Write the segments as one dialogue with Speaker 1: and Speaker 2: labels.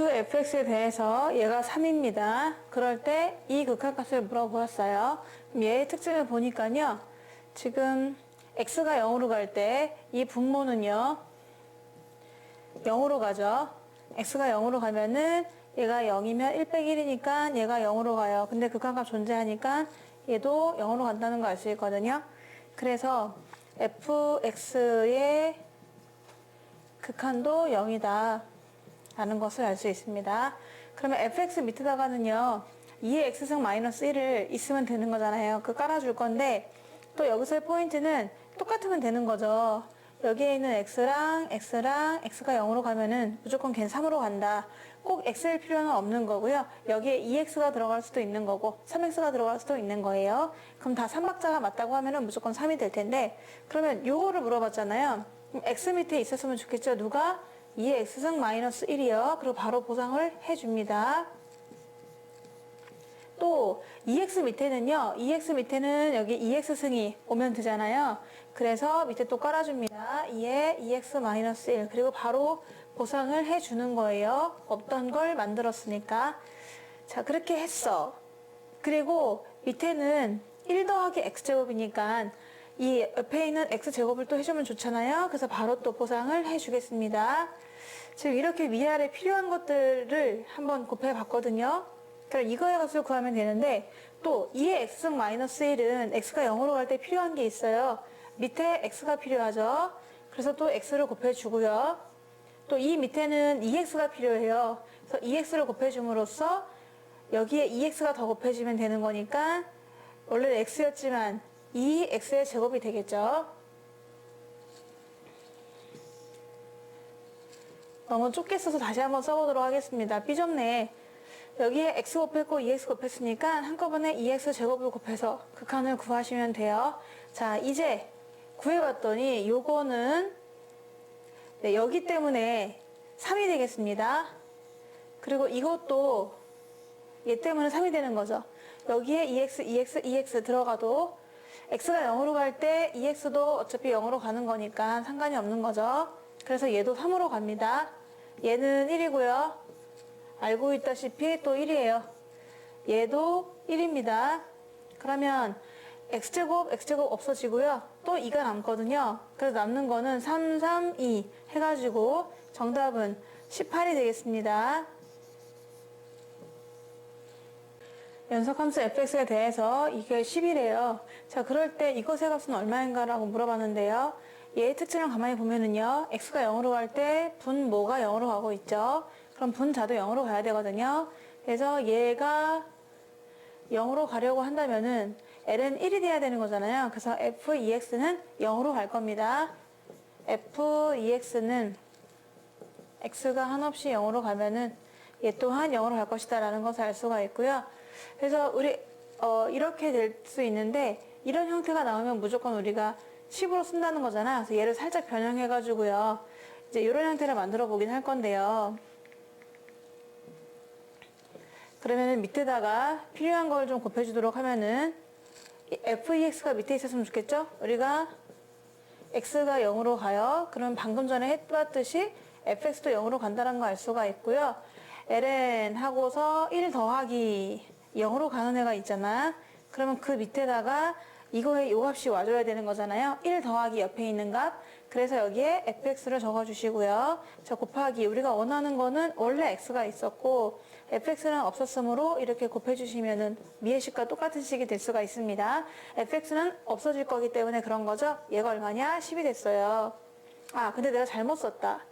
Speaker 1: 함수 fx에 대해서 얘가 3입니다. 그럴 때 이 극한값을 물어보았어요. 얘의 특징을 보니까요. 지금 x가 0으로 갈 때 이 분모는요. 0으로 가죠. x가 0으로 가면은 얘가 0이면 1 빼기 1이니까 얘가 0으로 가요. 근데 극한값 존재하니까 얘도 0으로 간다는 거 알 수 있거든요. 그래서 fx의 극한도 0이다. 라는 것을 알 수 있습니다. 그러면 fx 밑에다가는요, 2의 x승 마이너스 1을 있으면 되는 거잖아요. 그 깔아줄 건데, 또 여기서의 포인트는 똑같으면 되는 거죠. 여기에 있는 x랑 x랑 x가 0으로 가면은 무조건 걘 3으로 간다. 꼭 x일 필요는 없는 거고요. 여기에 2x가 들어갈 수도 있는 거고 3x가 들어갈 수도 있는 거예요. 그럼 다 3박자가 맞다고 하면은 무조건 3이 될 텐데 그러면 요거를 물어봤잖아요. x 밑에 있었으면 좋겠죠. 누가? 2의 x승 마이너스 1이요. 그리고 바로 보상을 해줍니다. 또 2x 밑에는요. 2x 밑에는 여기 2x승이 오면 되잖아요. 그래서 밑에 또 깔아줍니다. 2에 2x 마이너스 1 그리고 바로 보상을 해주는 거예요. 없던 걸 만들었으니까. 자 그렇게 했어. 그리고 밑에는 1 더하기 x제곱이니까 이 옆에 있는 x제곱을 또 해주면 좋잖아요. 그래서 바로 또 보상을 해주겠습니다. 지금 이렇게 위아래 필요한 것들을 한번 곱해 봤거든요. 그럼 이거의 값을 구하면 되는데 또 2의 x승 마이너스 1은 x가 0으로 갈 때 필요한 게 있어요. 밑에 x가 필요하죠. 그래서 또 x를 곱해주고요. 또 이 밑에는 2x가 필요해요. 그래서 2x를 곱해줌으로써 여기에 2x가 더 곱해지면 되는 거니까 원래는 x였지만 2x의 제곱이 되겠죠. 너무 좁게 써서 다시 한번 써보도록 하겠습니다. 삐졌네. 여기에 x 곱했고 2x 곱했으니까 한꺼번에 2x 제곱을 곱해서 극한을 구하시면 돼요. 자, 이제 구해봤더니 요거는 네, 여기 때문에 3이 되겠습니다. 그리고 이것도 얘 때문에 3이 되는 거죠. 여기에 2x, 2x, 2x 들어가도 x가 0으로 갈때 2x도 어차피 0으로 가는 거니까 상관이 없는 거죠. 그래서 얘도 3으로 갑니다. 얘는 1이고요. 알고 있다시피 또 1이에요. 얘도 1입니다. 그러면 x제곱, x제곱 없어지고요. 또 2가 남거든요. 그래서 남는 거는 3, 3, 2 해가지고 정답은 18이 되겠습니다. 연속함수 fx에 대해서 이게 10이래요. 자, 그럴 때 이것의 값은 얼마인가라고 물어봤는데요. 얘의 특징을 가만히 보면은요. x가 0으로 갈 때 분모가 0으로 가고 있죠. 그럼 분자도 0으로 가야 되거든요. 그래서 얘가 0으로 가려고 한다면은 l은 1이 돼야 되는 거잖아요. 그래서 f2x는 0으로 갈 겁니다. f2x는 x가 한없이 0으로 가면은 얘 또한 0으로 갈 것이다 라는 것을 알 수가 있고요. 그래서 우리 어, 이렇게 될 수 있는데 이런 형태가 나오면 무조건 우리가 10으로 쓴다는 거잖아. 그래서 얘를 살짝 변형해 가지고요. 이제 이런 형태를 만들어 보긴 할 건데요. 그러면 밑에다가 필요한 걸 좀 곱해주도록 하면은 이 fex가 밑에 있었으면 좋겠죠? 우리가 x가 0으로 가요. 그러면 방금 전에 해봤듯이 fx도 0으로 간다는 거알 수가 있고요. ln 하고서 1 더하기 0으로 가는 애가 있잖아. 그러면 그 밑에다가 이거의 요 값이 와줘야 되는 거잖아요. 1 더하기 옆에 있는 값. 그래서 여기에 fx를 적어주시고요. 자, 곱하기. 우리가 원하는 거는 원래 x가 있었고, fx는 없었으므로 이렇게 곱해주시면은 미해식과 똑같은 식이 될 수가 있습니다. fx는 없어질 거기 때문에 그런 거죠. 얘가 얼마냐? 10이 됐어요. 아, 근데 내가 잘못 썼다.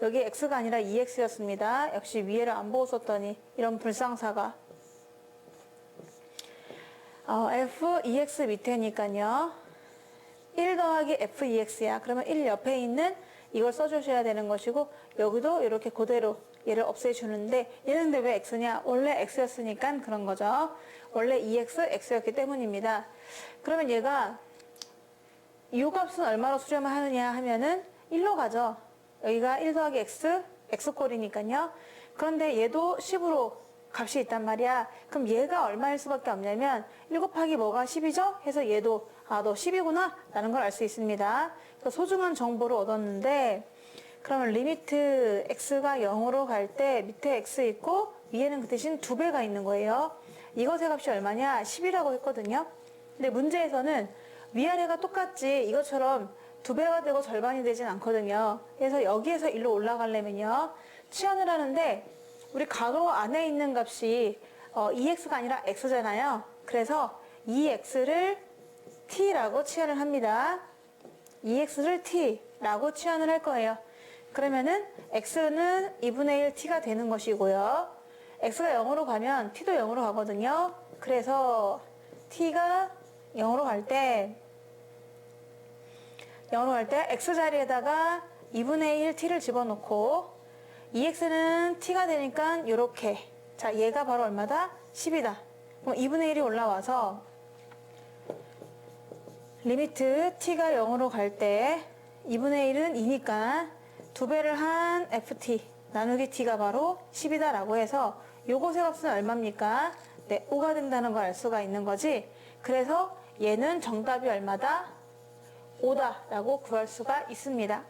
Speaker 1: 여기 x가 아니라 2x였습니다. 역시 위에를 안 보고 썼더니 이런 불상사가. 어, f2x 밑에니까요. 1 더하기 f2x야. 그러면 1 옆에 있는 이걸 써주셔야 되는 것이고 여기도 이렇게 그대로 얘를 없애주는데 얘는 왜 x냐? 원래 x였으니까 그런 거죠. 원래 2x, x였기 때문입니다. 그러면 얘가 이 값은 얼마로 수렴을 하느냐 하면은 1로 가죠. 여기가 1 더하기 x, x꼴이니까요. 그런데 얘도 10으로 값이 있단 말이야. 그럼 얘가 얼마일 수밖에 없냐면 1 곱하기 뭐가 10이죠? 해서 얘도 아 너 10이구나 라는 걸 알 수 있습니다. 그래서 소중한 정보를 얻었는데 그러면 리미트 x가 0으로 갈 때 밑에 x 있고 위에는 그 대신 두 배가 있는 거예요. 이것의 값이 얼마냐? 10이라고 했거든요. 근데 문제에서는 위아래가 똑같지 이것처럼 두 배가 되고 절반이 되진 않거든요. 그래서 여기에서 일로 올라가려면요. 치환을 하는데 우리 가로 안에 있는 값이 어, 2x가 아니라 x잖아요. 그래서 2x를 t라고 치환을 합니다. 2x를 t라고 치환을 할 거예요. 그러면은 x는 2분의 1 t가 되는 것이고요. x가 0으로 가면 t도 0으로 가거든요. 그래서 t가 0으로 갈 때 0으로 갈 때 x 자리에다가 2분의 1 t를 집어넣고 2x는 t가 되니까 이렇게 자 얘가 바로 얼마다? 10이다. 그럼 2분의 1이 올라와서 리미트 t가 0으로 갈 때 2분의 1은 2니까 두 배를 한 ft 나누기 t가 바로 10이다 라고 해서 요것의 값은 얼마입니까? 네, 5가 된다는 걸 알 수가 있는 거지. 그래서 얘는 정답이 얼마다? 5다 라고 구할 수가 있습니다.